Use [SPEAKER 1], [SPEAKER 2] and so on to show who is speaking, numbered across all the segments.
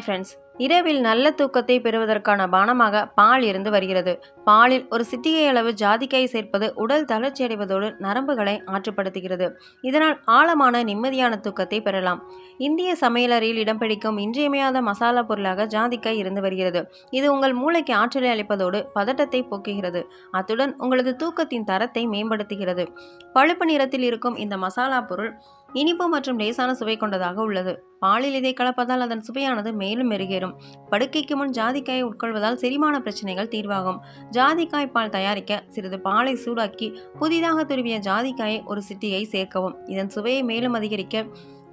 [SPEAKER 1] Friends இரவில் நல்ல தூக்கத்தை பெறுவதற்கான பானமாக பால் இருந்து வருகிறது. பாலில் ஒரு சிட்டிகை அளவு ஜாதிக்காய் சேர்ப்பது உடல் தளர்ச்சி அடைவதோடு நரம்புகளை ஆற்றுப்படுத்துகிறது. இதனால் ஆழமான நிம்மதியான தூக்கத்தை பெறலாம். இந்திய சமையலறையில் இடம்பிடிக்கும் இன்றியமையாத மசாலா பொருளாக ஜாதிக்காய் இருந்து வருகிறது. இது உங்கள் மூளைக்கு ஆற்றலை அளிப்பதோடு பதட்டத்தை போக்குகிறது. அத்துடன் உங்களது தூக்கத்தின் தரத்தை மேம்படுத்துகிறது. பழுப்பு நிறத்தில் இருக்கும் இந்த மசாலா பொருள் இனிப்பு மற்றும் லேசான சுவை கொண்டதாக உள்ளது. பாலில் இதை கலப்பதால் அதன் சுவையானது மேலும் மெருகேறும். படுக்கைக்கு முன் ஜாதிக்காயை உட்கொள்வதால் செரிமான பிரச்சனைகள் தீர்வாகும். ஜாதிக்காய் பால் தயாரிக்க சிறிது பாலை சூடாக்கி புதிதாக துருவிய ஜாதிக்காயை ஒரு சிட்டியை சேர்க்கவும். இதன் சுவையை மேலும் அதிகரிக்க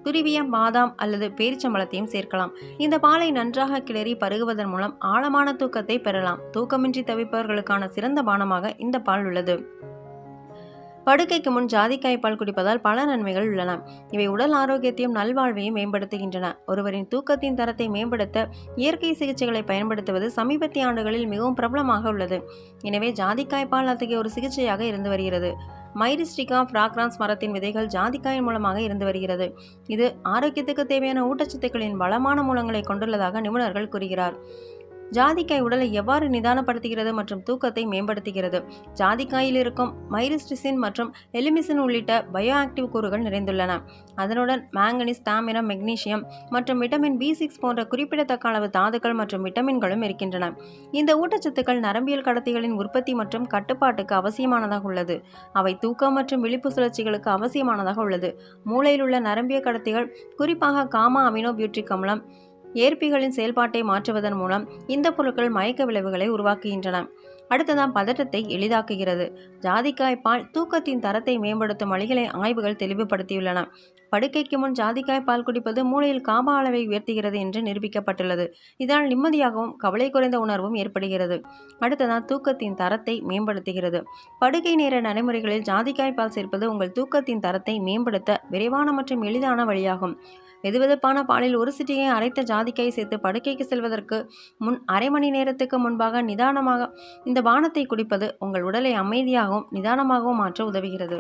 [SPEAKER 1] துருவிய பாதாம் அல்லது பேரிச்சம்பழத்தையும் சேர்க்கலாம். இந்த பாலை நன்றாக கிளறி பருகுவதன் மூலம் ஆழமான தூக்கத்தை பெறலாம். தூக்கமின்றி தவிப்பவர்களுக்கான சிறந்த பானமாக இந்த பால் உள்ளது. படுக்கைக்கு முன் ஜாதிக்காய் பால் குடிப்பதால் பல நன்மைகள் உள்ளன. இவை உடல் ஆரோக்கியத்தையும் நல்வாழ்வையும் மேம்படுத்துகின்றன. ஒருவரின் தூக்கத்தின் தரத்தை மேம்படுத்த இயற்கை சிகிச்சைகளை பயன்படுத்துவது சமீபத்திய ஆண்டுகளில் மிகவும் பிரபலமாக உள்ளது. எனவே ஜாதிக்காய் பால் அத்தகைய ஒரு சிகிச்சையாக இருந்து வருகிறது. மைரிஸ்டிகா ஃப்ராக்ரான்ஸ் மரத்தின் விதைகள் ஜாதிக்காயின் மூலமாக இருந்து வருகிறது. இது ஆரோக்கியத்துக்கு தேவையான ஊட்டச்சத்துக்களின் பலமான மூலங்களை கொண்டுள்ளதாக நிபுணர்கள் கூறுகிறார். ஜாதிக்காய் உடலை எவ்வாறு நிதானப்படுத்துகிறது மற்றும் தூக்கத்தை மேம்படுத்துகிறது? ஜாதிக்காயில் இருக்கும் மைரிஸ்டிசின் மற்றும் எலிமிசின் உள்ளிட்ட பயோ ஆக்டிவ் கூறுகள் நிறைந்துள்ளன. அதனுடன் மேங்கனீஸ் தாமிரம் மெக்னீசியம் மற்றும் விட்டமின் பி சிக்ஸ் போன்ற குறிப்பிடத்தக்க அளவு தாதுக்கள் மற்றும் விட்டமின்களும் இருக்கின்றன. இந்த ஊட்டச்சத்துக்கள் நரம்பியல் கடத்திகளின் உற்பத்தி மற்றும் கட்டுப்பாட்டுக்கு அவசியமானதாக உள்ளது. அவை தூக்கம் மற்றும் விழிப்பு சுழற்சிகளுக்கு அவசியமானதாக உள்ளது. மூளையில் உள்ள நரம்பிய கடத்திகள் குறிப்பாக காமா அமினோ பியூட்ரிக் அமிலம் ஏற்பிகளின் செயல்பாட்டை மாற்றுவதன் மூலம் இந்த பொருட்கள் மயக்க விளைவுகளை உருவாக்குகின்றன. அடுத்ததான் பதட்டத்தை எளிதாக்குகிறது. ஜாதிக்காய் பால் தூக்கத்தின் தரத்தை மேம்படுத்தும் வழிகளை ஆய்வுகள் தெளிவுபடுத்தியுள்ளன. படுக்கைக்கு முன் ஜாதிக்காய் பால் குடிப்பது மூளையில் காபா அளவை உயர்த்துகிறது என்று நிரூபிக்கப்பட்டுள்ளது. இதனால் நிம்மதியாகவும் கவலை குறைந்த உணர்வும் ஏற்படுகிறது. அடுத்ததான் தூக்கத்தின் தரத்தை மேம்படுத்துகிறது. படுக்கை நேர நடைமுறைகளில் ஜாதிக்காய் பால் சேர்ப்பது உங்கள் தூக்கத்தின் தரத்தை மேம்படுத்த விரைவான மற்றும் எளிதான வழியாகும். வெதுவெதுப்பான பாலில் ஒரு சிட்டியை அரைத்த ஜாதிக்காய் சேர்த்து படுக்கைக்கு செல்வதற்கு முன் அரை மணி நேரத்துக்கு முன்பாக நிதானமாக இந்த இந்த பானத்தை குடிப்பது உங்கள் உடலை அமைதியாகவும் நிதானமாகவும் மாற்ற உதவுகிறது.